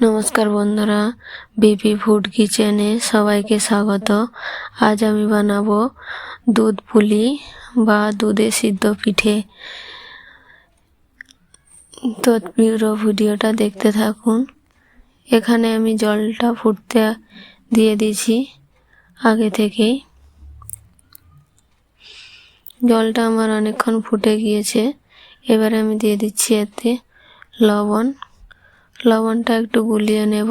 নমস্কার বন্ধুরা BP food কিচেনে সবাইকে স্বাগত। আজ আমি বানাবো দুধ পুলি বা দুধে সিদ্ধ পিঠে। তো পুরো ভিডিওটা দেখতে থাকুন। এখানে আমি জলটা ফুটতে দিয়ে দিয়েছি আগে থেকেই। জলটা আমার অনেকক্ষণ ফুটে গিয়েছে। এবারে আমি দিয়ে দিচ্ছি এতে লবণ। লবণটা একটু গুলিয়ে নেব।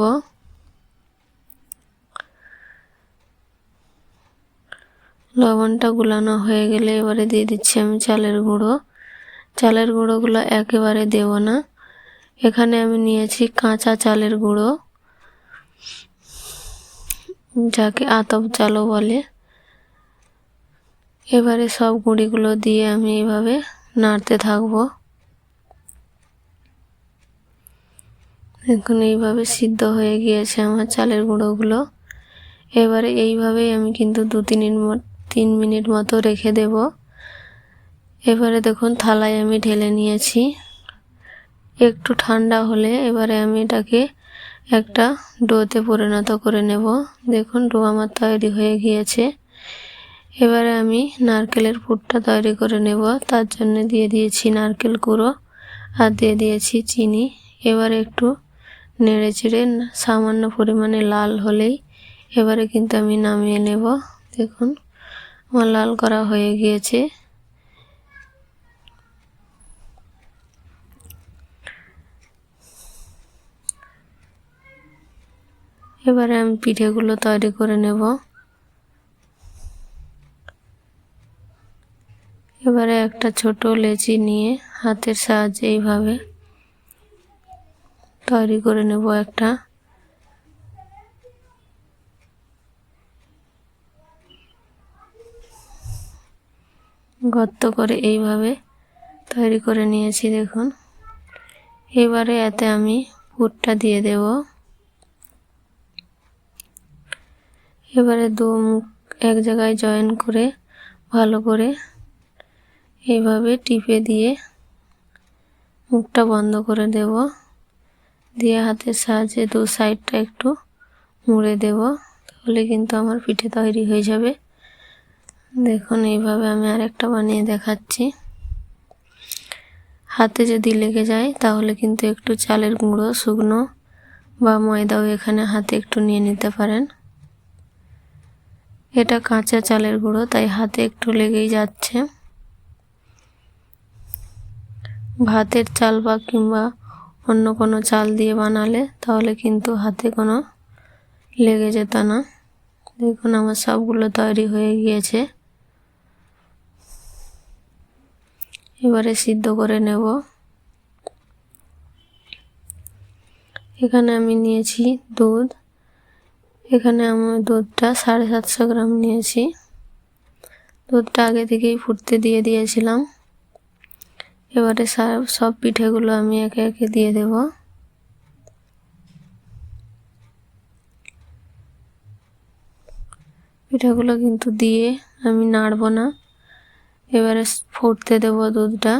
লবণটা গুলানো হয়ে গেলে এবারে দিয়ে দিচ্ছি আমি চালের গুঁড়ো। চালের গুঁড়োগুলো একেবারে দেব না। এখানে আমি নিয়েছি কাঁচা চালের গুঁড়ো, যাকে আতপ চালও বলে। এবারে সব গুঁড়িগুলো দিয়ে আমি এভাবে নাড়তে থাকব। এখন এইভাবে সিদ্ধ হয়ে গিয়েছে আমার চালের গুঁড়োগুলো। এবারে এইভাবেই আমি কিন্তু দু তিন তিন মিনিট মতো রেখে দেব। এবারে দেখুন থালায় আমি ঢেলে নিয়েছি। একটু ঠান্ডা হলে এবারে আমি এটাকে একটা ডোতে পরিণত করে নেব। দেখুন ডো আমার তৈরি হয়ে গিয়েছে। এবারে আমি নারকেলের পুরটা তৈরি করে নেব। তার জন্য দিয়ে দিয়েছি নারকেল কুড়ো আর দিয়ে দিয়েছি চিনি। এবারে একটু নেড়ে চেড়ে সামান্য পরিমাণে লাল হলেই এবারে কিন্তু আমি নামিয়ে নেব। দেখুন, আমার লাল করা হয়ে গিয়েছে। এবারে আমি পিঠেগুলো তৈরি করে নেব। এবারে একটা ছোট লেচি নিয়ে হাতের সাহায্যে এইভাবে তৈরি করে নেব একটা। গর্ত করে এইভাবে তৈরি করে নিয়েছি, দেখুন। এবারে এতে আমি পুরটা দিয়ে দেব। এবারে দু মুখ এক জায়গায় জয়েন করে ভালো করে এইভাবে টিপে দিয়ে মুখটা বন্ধ করে দেব। দিয়ে হাতের সাহায্যে দু সাইডটা একটু মুড়ে দেব, তাহলে কিন্তু আমার পিঠে তৈরি হয়ে যাবে। দেখুন, এইভাবে আমি আরেকটা বানিয়ে দেখাচ্ছি। হাতে যদি লেগে যায়, তাহলে কিন্তু একটু চালের গুঁড়ো, শুকনো বা ময়দাও এখানে হাতে একটু নিয়ে নিতে পারেন। এটা কাঁচা চালের গুঁড়ো, তাই হাতে একটু লেগেই যাচ্ছে। ভাতের চাল বা কিংবা অন্য কোনো চাল দিয়ে বানালে তাহলে কিন্তু হাতে কোনো লেগে যেত না। দেখুন আমার সবগুলো তৈরি হয়ে গিয়েছে। এবারে সিদ্ধ করে নেব। এখানে আমি নিয়েছি দুধ। এখানে আমার দুধটা সাড়ে সাতশো গ্রাম নিয়েছি। দুধটা আগে থেকেই ফুটতে দিয়ে দিয়েছিলাম। এবারে সব পিঠেগুলো আমি একে একে দিয়ে দেব। পিঠেগুলো কিন্তু দিয়ে আমি নাড়ব না। এবারে ফুটতে দেব দুধটা।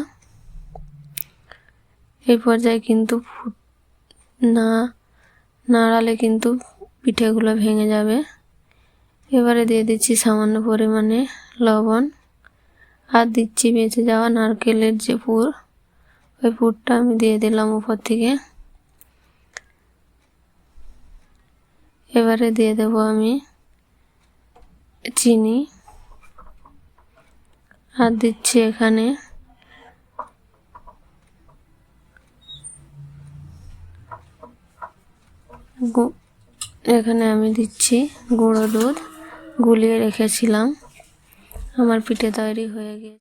এই পর্যায়ে কিন্তু না, নাড়ালে কিন্তু পিঠেগুলো ভেঙে যাবে। এবারে দিয়ে দিচ্ছি সামান্য পরিমাণে লবণ। আর দিচ্ছি বেঁচে যাওয়া নারকেলের যে পুর, ওই পুরটা আমি দিয়ে দিলাম উপর থেকে। এবারে দিয়ে দেব আমি চিনি। আর দিচ্ছি এখানে এখানে আমি দিচ্ছি গুঁড়ো দুধ। গুলিয়ে রেখেছিলাম। আমার পিঠে তৈরি হয়ে গিয়ে